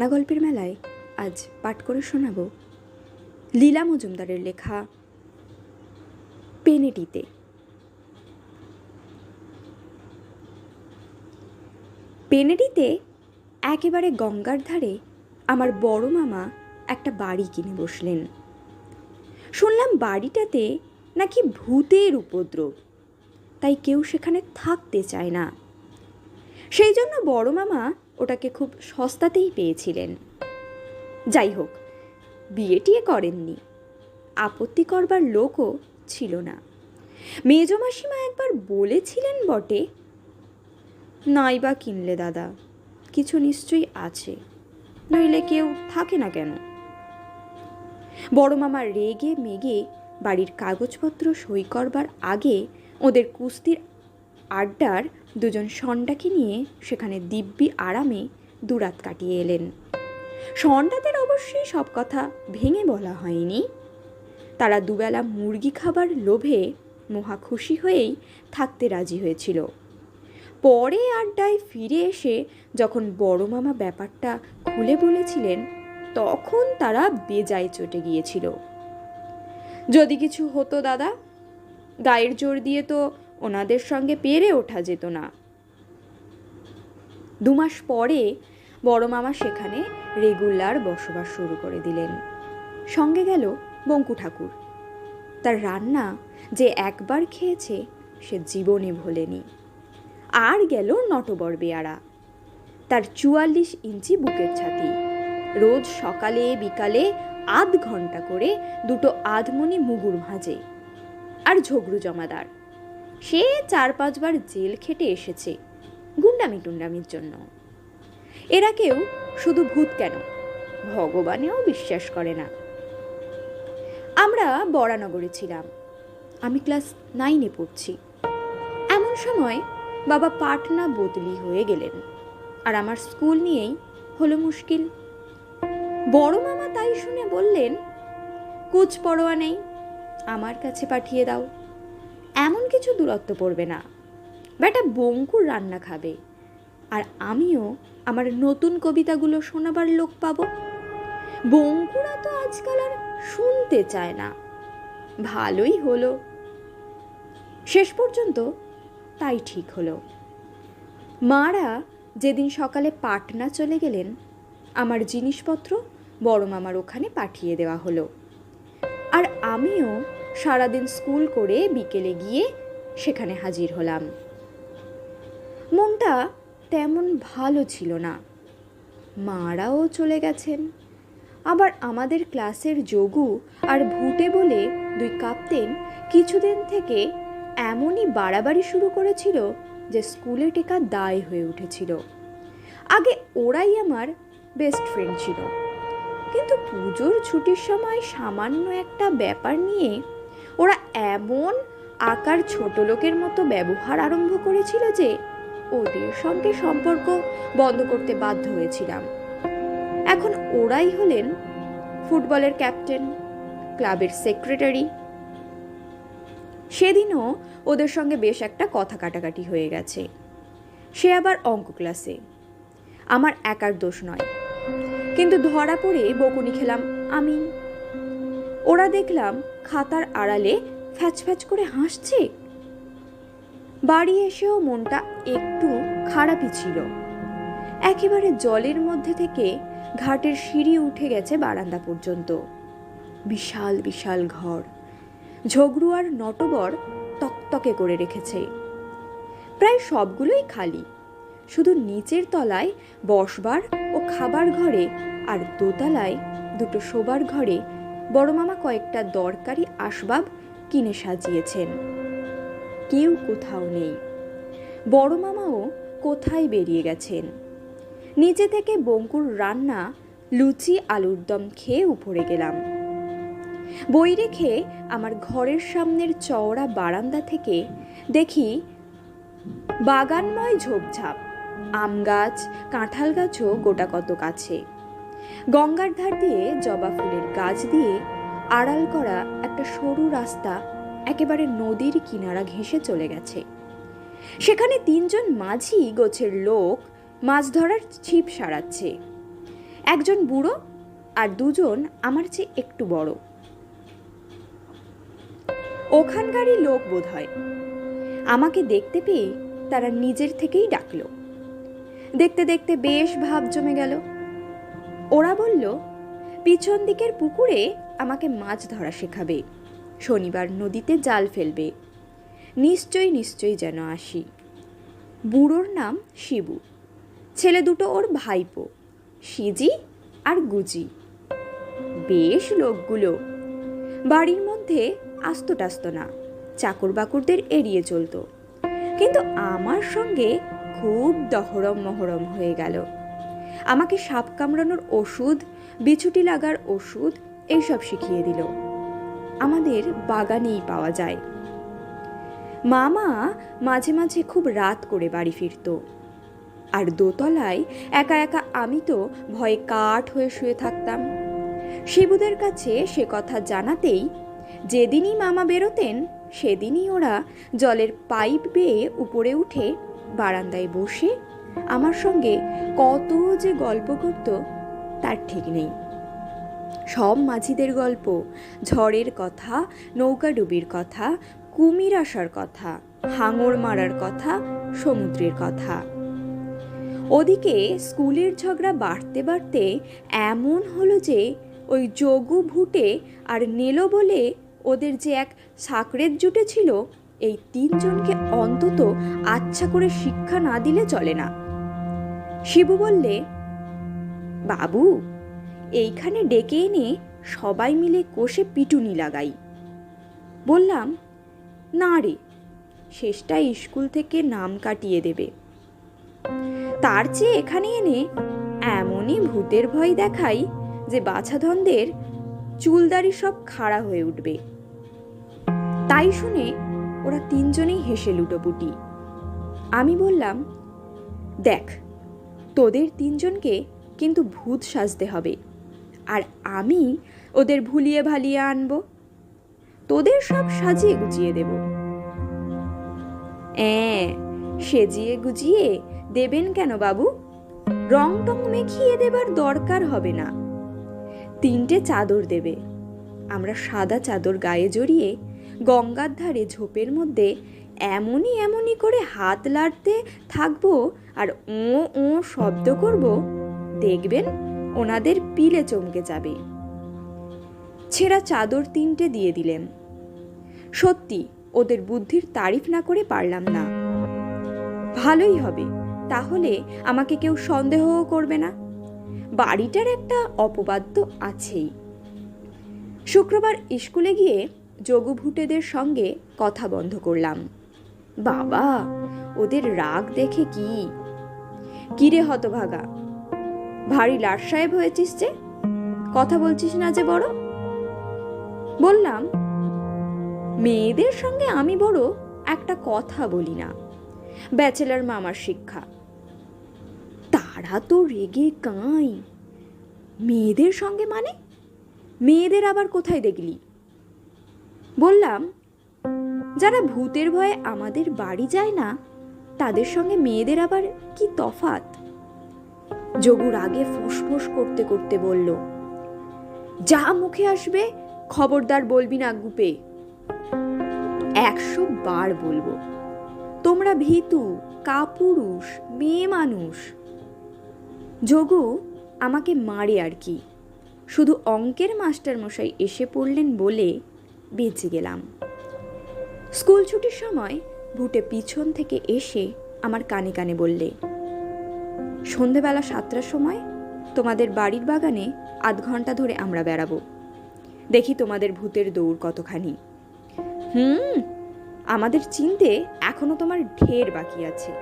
না গল্পের মেলায়? আজ পাঠ করে শোনাব লীলা মজুমদারের লেখা পেনেটিতে পেনেটিতে একেবারে গঙ্গার ধারে আমার বড় মামা একটা বাড়ি কিনে বসলেন। শুনলাম বাড়িটাতে নাকি ভূতের উপদ্রব, তাই কেউ সেখানে থাকতে চায় না। সেই জন্য বড় মামা ওটাকে খুব সস্তাতেই পেয়েছিলেন। যাই হোক বিয়ে টিয়ে করেননি। আপত্তি করবার লোকও ছিল না। মেজ মাসিমা একবার বলেছিলেন বটে নাই বা কিনলে দাদা, কিছু নিশ্চয়ই আছে, নইলে কেউ থাকে না কেন? বড় মামা রেগে মেগে বাড়ির কাগজপত্র সই করবার আগে ওদের কুস্তির আড্ডার দুজন সন্ডাকে নিয়ে সেখানে দিব্যি আরামে দুরাত কাটিয়ে এলেন। সন্ডাদের অবশ্যই সব কথা ভেঙে বলা হয়নি। তারা দুবেলা মুরগি খাবার লোভে মহা খুশি হয়েই থাকতে রাজি হয়েছিল। পরে আড্ডায় ফিরে এসে যখন বড় মামা ব্যাপারটা খুলে বলেছিলেন, তখন তারা বেজায় চটে গিয়েছিল। যদি কিছু হতো দাদা, গায়ের জোর দিয়ে তো ওনাদের সঙ্গে পেরে ওঠা যেত না। দু মাস পরে বড় মামা সেখানে রেগুলার বসবাস শুরু করে দিলেন। সঙ্গে গেল বঙ্কু ঠাকুর। তার রান্না যে একবার খেয়েছে, সে জীবনে ভোলেনি। আর গেল নটবর বেয়ারা। তার চুয়াল্লিশ ইঞ্চি বুকের ছাতি। রোজ সকালে, বিকালে আধ ঘণ্টা করে দুটো আধমনি মুগুর ভাজে। আর ঝগড়ু জমাদার। সে চার পাঁচবার জেল খেটে এসেছে গুন্ডামি টুন্ডামির জন্য। এরা কেউ শুধু ভূত কেন? ভগবানেও বিশ্বাস করে না। আমরা বরানগরে ছিলাম। আমি ক্লাস নাইনে পড়ছি। এমন সময় বাবা পাটনা বদলি হয়ে গেলেন আর আমার স্কুল নিয়েই হলো মুশকিল। বড় মামা তাই শুনে বললেন, কুচ পরোয়া নেই, আমার কাছে পাঠিয়ে দাও। এমন কিছু দূরত্ব পড়বে না। বেটা বঙ্কুর রান্না খাবে। আর আমিও আমার নতুন কবিতাগুলো শোনাবার লোক পাবো। বঙ্কুরা তো আজকাল আর শুনতে চায় না। ভালোই হলো। শেষ পর্যন্ত তাই ঠিক হলো। মারা যেদিন সকালে পাটনা চলে গেলেন, আমার জিনিসপত্র বড় মামার ওখানে পাঠিয়ে দেওয়া হলো। আর আমিও সারাদিন স্কুল করে বিকেলে গিয়ে সেখানে হাজির হলাম। মনটা তেমন ভালো ছিল না। মারাও চলে গেছেন। আবার আমাদের ক্লাসের যোগু আর ভুটে বলে দুই কাপ্তেন কিছুদিন থেকে এমনই বাড়াবাড়ি শুরু করেছিল যে স্কুলে টেকা দায় হয়ে উঠেছিল। আগে ওরাই আমার বেস্ট ফ্রেন্ড ছিল। কিন্তু পুজোর ছুটির সময় সামান্য একটা ব্যাপার নিয়ে ওরা এমন আকার ছোট লোকের মতো ব্যবহার আরম্ভ করেছিল যে ওদের সঙ্গে সম্পর্ক বন্ধ করতে বাধ্য হয়েছিলাম। এখন ওরাই হলেন ফুটবলের ক্যাপ্টেন, ক্লাবের সেক্রেটারি। সেদিনও ওদের সঙ্গে বেশ একটা কথা কাটাকাটি হয়ে গেছে। সে আবার অঙ্ক ক্লাসে। আমার একার দোষ নয়। কিন্তু ধরা পড়ে বকুনি খেলাম আমি। ওরা দেখলাম খাতার আড়ালে ফ্যাচ ফ্যাচ করে হাসছে। বাড়ি এসেও মনটা একটু খারাপই ছিল। একেবারে জলের মধ্যে থেকে ঘাটের সিঁড়ি উঠে গেছে বারান্দা পর্যন্ত। বিশাল বিশাল ঘর। ঝগড়ু আর নটবর তকতকে করে রেখেছে। প্রায় সবগুলোই খালি। শুধু নিচের তলায় বসবার ও খাবার ঘরে আর দোতলায় দুটো শোবার ঘরে বড় মামা কয়েকটা দরকারি আসবাব কিনে সাজিয়েছেন। কেউ কোথাও নেই। বড় মামাও কোথায় বেরিয়ে গেছেন? নিচে থেকে বঙ্কুর রান্না, লুচি, আলুর দম খেয়ে উপরে গেলাম। বই রেখে আমার ঘরের সামনের চওড়া বারান্দা থেকে দেখি বাগানময় ঝোপঝাপ, আম গাছ, কাঁঠাল গাছও গোটা কত কাছে গঙ্গার ধার দিয়ে জবা ফুলের গাছ দিয়ে আড়াল করা একটা সরু রাস্তা একেবারে নদীর কিনারা ঘেঁষে চলে গেছে। সেখানে তিনজন মাঝি গোছের লোক মাছ ধরার ছিপ সারাচ্ছে। একজন বুড়ো আর দুজন আমার চেয়ে একটু বড়। ওখানকারই লোক বোধ হয় আমাকে দেখতে পেয়ে তারা নিজের থেকেই ডাকলো। দেখতে দেখতে বেশ ভাব জমে গেল। ওরা বলল, পিছন দিকের পুকুরে আমাকে মাছ ধরা শেখাবে। শনিবার নদীতে জাল ফেলবে। নিশ্চয়ই নিশ্চয়ই যেন আসি। বুড়োর নাম শিবু। ছেলে দুটো ওর ভাইপো সিজি আর গুজি। বেশ লোকগুলো। বাড়ির মধ্যে আস্ত টাস্ত না চাকর বাকরদের এড়িয়ে চলতো। কিন্তু আমার সঙ্গে খুব দহরম মহরম হয়ে গেল। আমাকে সাপ কামড়ানোর ওষুধ, বিছুটি লাগার ওষুধ, এইসব শিখিয়ে দিল। আমাদের বাগানেই পাওয়া যায়। মামা মাঝে মাঝে খুব রাত করে বাড়ি ফিরতো। আর দোতলায় একা একা আমি তো ভয়ে কাঠ হয়ে শুয়ে থাকতাম। শিবুদের কাছে সে কথা জানাতেই যেদিনই মামা বেরোতেন, সেদিনই ওরা জলের পাইপ বেয়ে উপরে উঠে বারান্দায় বসে আমার সঙ্গে কত যে গল্প করত, তার ঠিক নেই। সব মাঝিদের গল্প, ঝড়ের কথা নৌকাডুবির কথা, কুমির আসার কথা, হাঙর মারার কথা, সমুদ্রের কথা। ওদিকে স্কুলের ঝগড়া বাড়তে বাড়তে এমন হলো যে ওই যোগু ভুটে আর নেলো বলে ওদের যে এক সাকরের জুটে ছিল এই তিনজনকে অন্তত আচ্ছা করে শিক্ষা না দিলে চলে না। শিবু বললে, বাবু, এইখানে ডেকে এনে সবাই মিলে কোষে পিটুনি লাগাই। বললাম, না রে, শেষটা স্কুল থেকে নাম কাটিয়ে দেবে। তার চেয়ে এখানে এনে এমনই ভূতের ভয় দেখাই যে বাছাধনদের চুলদারি সব খাড়া হয়ে উঠবে। তাই শুনে ওরা তিনজনেই হেসে লুটোপুটি। আমি বললাম, দেখ, তোদের তিনজনকে কিন্তু ভূত সাজতে হবে, আর আমি ওদের ভুলিয়ে ভালিয়ে আনব। তোদের সব সাজিয়ে গুজিয়ে দেব। অ্যাঁ, সেজিয়ে গুজিয়ে দেবেন কেন বাবু? রং টং মেখিয়ে দেবার দরকার হবে না। তিনটে চাদর দেবে। আমরা সাদা চাদর গায়ে জড়িয়ে গঙ্গার ধারে ঝোপের মধ্যে এমনই এমনই করে হাত লাড়তে থাকব আর ও ও শব্দ করব, দেখবেন ওনাদের পিলে চমকে যাবে। ছেঁড়া চাদর তিনটে দিয়ে দিলেন। সত্যি, ওদের বুদ্ধির তারিফ না করে পারলাম না। ভালোই হবে, তাহলে আমাকে কেউ সন্দেহও করবে না। বাড়িটার একটা অপবাদ তো আছেই। শুক্রবার স্কুলে গিয়ে যোগভূটেদের সঙ্গে কথা বন্ধ করলাম। বাবা, ওদের রাগ দেখে কি? কিরে হতভাগা, ভারী লাট সাহেব হয়েছিস যে, কথা বলছিস না যে বড়? বললাম, মেয়েদের সঙ্গে আমি বড় একটা কথা বলি না, ব্যাচেলার মামার শিক্ষা। তারা তো রেগে কাঁই, মেয়েদের সঙ্গে মানে? মেয়েদের আবার কোথায় দেখলি? বললাম, যারা ভূতের ভয়ে আমাদের বাড়ি যায় না, তাদের সঙ্গে মেয়েদের আবার কি তফাত? যোগুর আগে ফুসফুস করতে করতে বলল, যা মুখে আসবে, খবরদার বলবি না গুপে। একশো বার বলব, তোমরা ভীতু, কাপুরুষ, মেয়ে মানুষ। যোগু, আমাকে মারে আর কি। শুধু অঙ্কের মাস্টার মশাই এসে পড়লেন বলে বেঁচে গেলাম। স্কুল ছুটির সময় ভুটে পিছন থেকে এসে আমার কানে কানে বললে, সন্ধেবেলা সাতটার সময় তোমাদের বাড়ির বাগানে আধ ঘণ্টা ধরে আমরা বেড়াবো। দেখি তোমাদের ভূতের দৌড় কতখানি। হুম, আমাদের চিনতে এখনও তোমার ঢের বাকি আছে।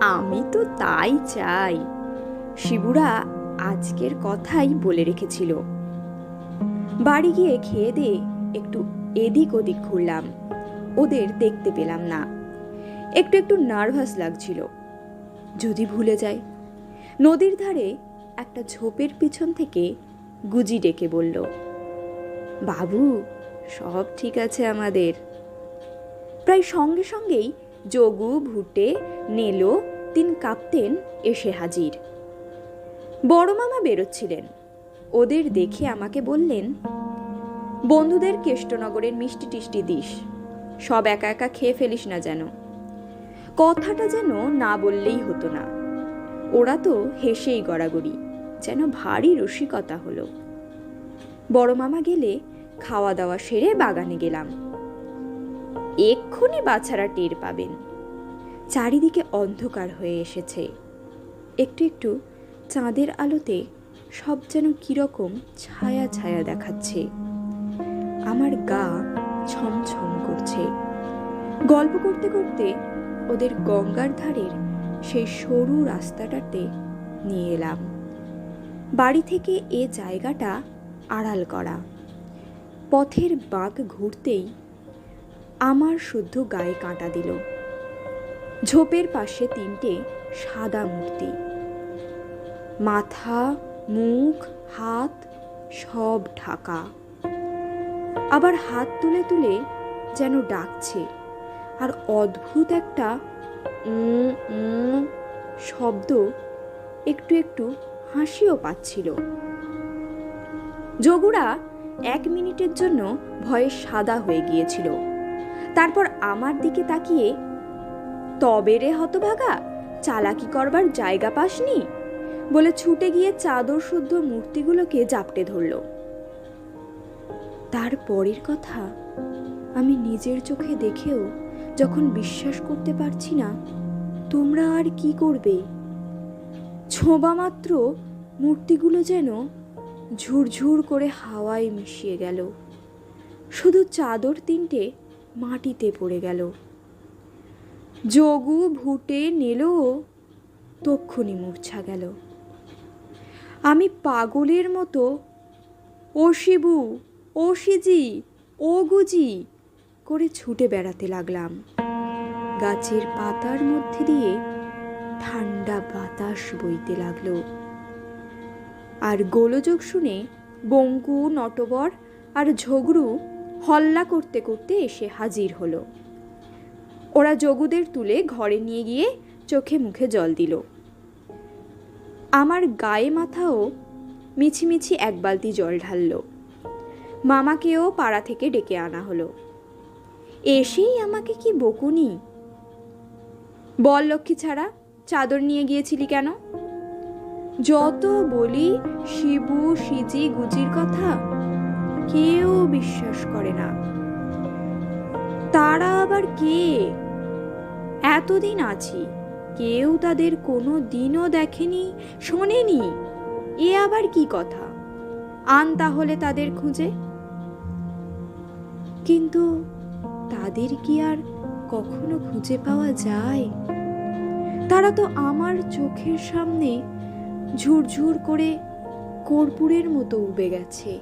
আমি তো তাই চাই। শিবুরা আজকের কথাই বলে রেখেছিল। বাড়ি গিয়ে খেয়ে দিয়ে একটু এদিক ওদিক ঘুরলাম। ওদের দেখতে পেলাম না। একটু একটু নার্ভাস লাগছিল। যদি ভুলে যায় নদীর ধারে একটা ঝোপের পিছন থেকে গুজি ডেকে বলল, বাবু, সব ঠিক আছে আমাদের। প্রায় সঙ্গে সঙ্গেই যোগু ভুটে নেলো, তিন কাপ্তেন এসে হাজির। বড় মামা বেরোচ্ছিলেন। ওদের দেখে আমাকে বললেন, বন্ধুদের কেষ্টনগরের মিষ্টি টিষ্টি দিস, সব একা একা খেয়ে ফেলিস না যেন। কথাটা যেন না বললেই হতো না। ওরা তো হেসেই গড়াগড়ি, যেন ভারী রসিকতা হলো। বড় মামা গেলে খাওয়া দাওয়া সেরে বাগানে গেলাম। এক্ষুনি বাছারা টের পাবেন। চারিদিকে অন্ধকার হয়ে এসেছে। একটু একটু চাঁদের আলোতে সব যেন কীরকম ছায়া ছায়া দেখাচ্ছে। আমার গা ছমছম করছে। গল্প করতে করতে ওদের গঙ্গার ধারের সেই সরু রাস্তাটাতে নিয়ে এলাম। বাড়ি থেকে এ জায়গাটা আড়াল করা। পথের বাঁক ঘুরতেই আমার শুদ্ধ গায়ে কাঁটা দিল। ঝোপের পাশে তিনটে সাদা মূর্তি। মাথা মুখ, হাত সব ঢাকা। আবার হাত তুলে তুলে যেন ডাকছে। আর অদ্ভুত একটা শব্দ একটু একটু হাসিও পাচ্ছিল। যোগুরা এক মিনিটের জন্য ভয়ে সাদা হয়ে গিয়েছিল। তারপর আমার দিকে তাকিয়ে, তবে রে হতভাগা, চালাকি করবার জায়গা পাসনি? বলে ছুটে গিয়ে চাদর শুদ্ধ মূর্তিগুলোকে জাপটে ধরল। তারপরের কথা আমি নিজের চোখে দেখেও যখন বিশ্বাস করতে পারছি না, তোমরা আর কি করবে? ছোঁবা মাত্র মূর্তিগুলো যেন ঝুরঝুর করে হাওয়ায় মিশিয়ে গেল। শুধু চাদর তিনটে মাটিতে পড়ে গেল। যোগু, ভুটে নেলো তক্ষুনি মূর্ছা গেল আমি পাগলের মতো। ও শিবু, ও সিজি ও গুজি করে ছুটে বেড়াতে লাগলাম। গাছের পাতার মধ্যে দিয়ে ঠান্ডা বাতাস বইতে লাগল। আর গোলযোগ শুনে বঙ্কু, নটবর আর ঝগড়ু হল্লা করতে করতে এসে হাজির হলো। ওরা যোগুদের তুলে ঘরে নিয়ে গিয়ে চোখে মুখে জল দিল। আমার গায়ে মাথাও মিছিমিছি এক বালতি জল ঢালল। মামাকেও পাড়া থেকে ডেকে আনা হলো। এসেই আমাকে কি বকুনি? বল লক্ষ্মী ছাড়া, চাদর নিয়ে গিয়েছিলি কেন? যত বলি শিবু সিজি গুজির কথা, কেউ বিশ্বাস করে না। তারা আবার কে? এতদিন আছি। কেউ তাদের কোনো দিনও দেখেনি, শোনেনি। এ আবার কি কথা? আন তাহলে তাদের খুঁজে। কিন্তু তাদের কি আর কখনো খুঁজে পাওয়া যায়? তারা তো আমার চোখের সামনে ঝুরঝুর করে কর্পূরের মতো উবে গেছে।